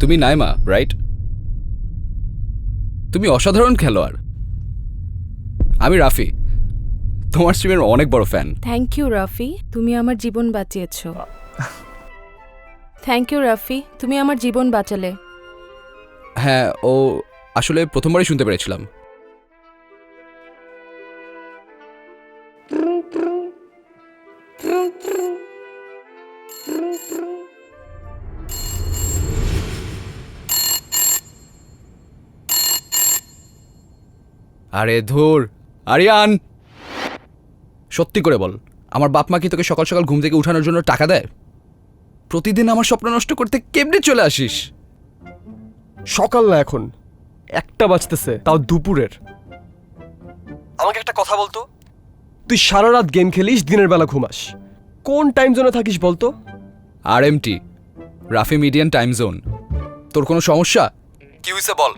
তুমি নাইমা রাইট তুমি অসাধারণ খেলোয়াড়। আমি রাফি। তোমার স্ট্রিমের অনেক বড় ফ্যান থ্যাংক ইউ রাফি। তুমি আমার জীবন বাঁচিয়েছ। Thank you Rafi. তুমি আমার জীবন বাঁচালে। হ্যাঁ ও আসলে প্রথমবারই শুনতে পেরেছিলাম। আরে ধুর আরিয়ান। সত্যি করে বল আমার বাপ মা কি তোকে সকাল সকাল ঘুম থেকে উঠানোর জন্য টাকা দেয়? প্রতিদিন আমার স্বপ্ন নষ্ট করতে কেমনে চলে আসিস? সকাল না এখন একটা বাজতেছে তাও দুপুরের। আমাকে একটা কথা বলতো? তুই সারা রাত গেম খেলিস দিনের বেলা ঘুমাস। কোন টাইম জোনে থাকিস বলতো? আর এমটি রাফি মিডিয়ান টাইম জোন। তোর কোনো সমস্যা? কি হয়েছে বল।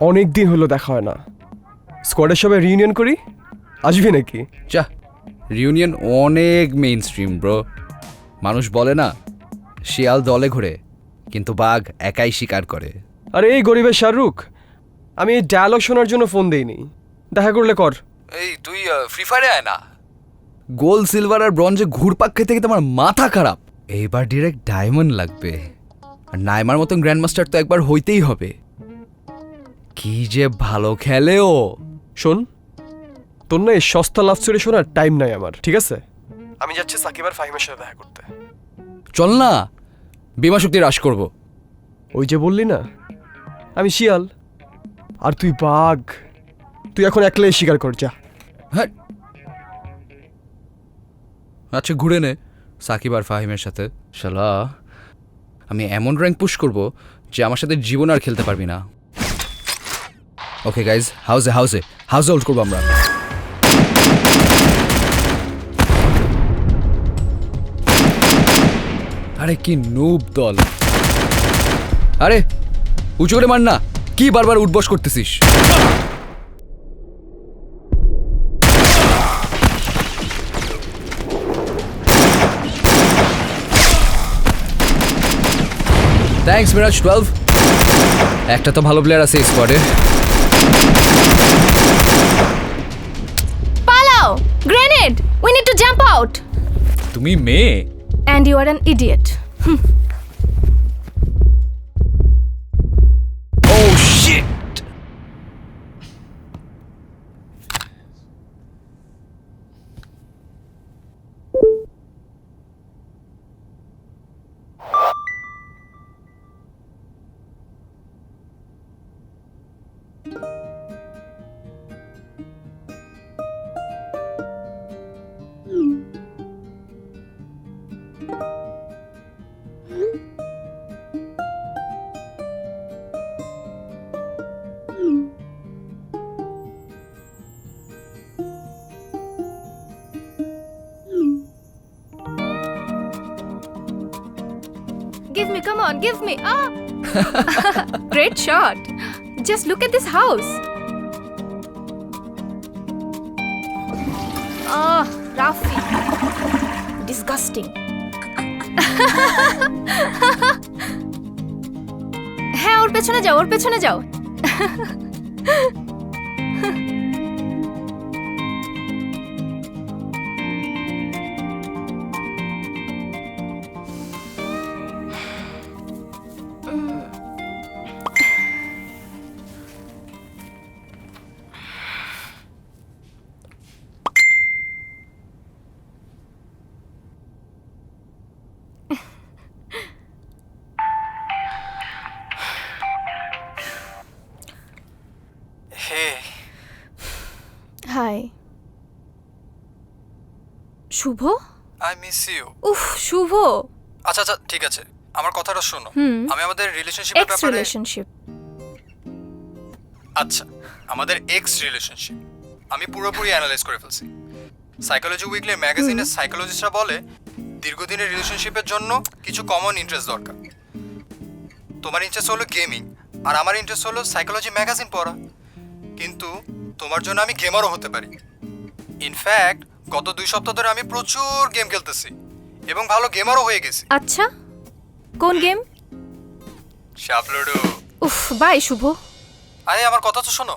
অনেক দিন হলো দেখা হয় না। স্কোয়াডের সবাই রিউনিয়ন করি? আসবি নাকি? যা রিউনিয়ন অনেক মেইন স্ট্রিম ব্রো মানুষ বলে না শিয়াল দলে ঘুরে কিন্তু বাঘ একাই শিকার করে। আরে এই গরিবের শাহরুখ আমি এই ডায়ালগ শোনার জন্য ফোন দেইনি। দেখা করলে কর। এই তুই ফ্রি ফায়ারে আয় না। গোল্ড সিলভার আর ব্রঞ্জে ঘুরপাক খেতে খেতে আমার মাথা খারাপ। এইবার ডিরেক্ট ডায়মন্ড লাগবে। আর নাইমার মতন গ্র্যান্ডমাস্টার তো একবার হইতেই হবে। কি যে ভালো খেলে ও। শোন তোর না এই সস্তা লাভ স্টোরি শোনার টাইম নাই আমার ঠিক আছে? আমি যাচ্ছি সাকিব আর ফাহিমের সাথে দেখা করতে। চল না বিমা শক্তি হ্রাস করব। ওই যে বললি না আমি শিয়াল আর তুই বাঘ তুই এখন একলাই স্বীকার কর যা। হ্যাঁ। আচ্ছা ঘুরে নে সাকিব আর ফাহিমের সাথে। শালা আমি এমন র্যাঙ্ক পুশ করব যে আমার সাথে জীবন আর খেলতে পারবি না। ওকে গাইজ হাউসে হাউসে হাউসে হোল্ড করব আমরা আরে কি নুব দল। আরে, উঁচু করে মার না। কি বারবার উঠবস করতেছিস? থ্যাংকস মিরাজ টুয়েলভ একটা তো ভালো প্লেয়ার আছে স্কোয়াডে পালাও! Grenade we need to jump out তুমি মেয়ে? And you are an idiot Give me, come on, give me. Ah! Great shot. Just look at this house. Ah, Rafi. Disgusting. হ্যাঁ ওর পেছনে যাও ওর পেছনে যাও শুভ? আই মিস ইউ উফ শুভ। আচ্ছা আচ্ছা ঠিক আছে। আমার কথাটা শোনো। হুম। আমি আমাদের রিলেশনশিপের এক্স ব্যাপারে রিলেশনশিপ আচ্ছা আমাদের এক্স রিলেশনশিপ আমি পুরোপুরি অ্যানালাইজ করে ফেলছি। সাইকোলজি উইকলির ম্যাগাজিনের সাইকোলজিস্টরা বলে দীর্ঘদিনের রিলেশনশিপের জন্য কিছু কমন ইন্টারেস্ট দরকার। তোমার ইন্টারেস্ট হলো গেমিং আর আমার ইন্টারেস্ট হলো সাইকোলজি ম্যাগাজিন পড়া। কিন্তু তোমার জন্য আমি গেমারও হতে পারি। ইনফ্যাক্ট গত দুই সপ্তাহ ধরে আমি প্রচুর গেম খেলতেছি এবং ভালো গেমারও হয়ে গেছি। আচ্ছা কোন গেম? শাপলুডু। উফ বাই শুভ। আরে আমার কথা তো শোনো।